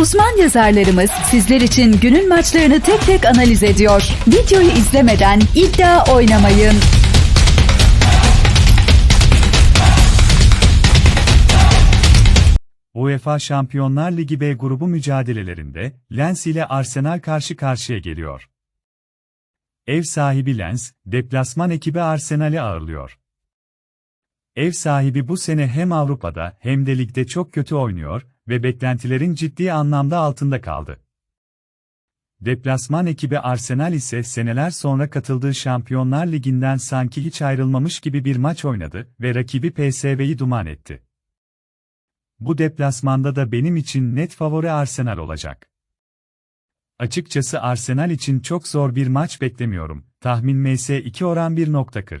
Uzman yazarlarımız sizler için günün maçlarını tek tek analiz ediyor. Videoyu izlemeden iddia oynamayın. UEFA Şampiyonlar Ligi B grubu mücadelelerinde Lens ile Arsenal karşı karşıya geliyor. Ev sahibi Lens, deplasman ekibi Arsenal'i ağırlıyor. Ev sahibi bu sene hem Avrupa'da hem de ligde çok kötü oynuyor ve beklentilerin ciddi anlamda altında kaldı. Deplasman ekibi Arsenal ise seneler sonra katıldığı Şampiyonlar Ligi'nden sanki hiç ayrılmamış gibi bir maç oynadı ve rakibi PSV'yi duman etti. Bu deplasmanda da benim için net favori Arsenal olacak. Açıkçası Arsenal için çok zor bir maç beklemiyorum. Tahmin MS2 oran 1.40.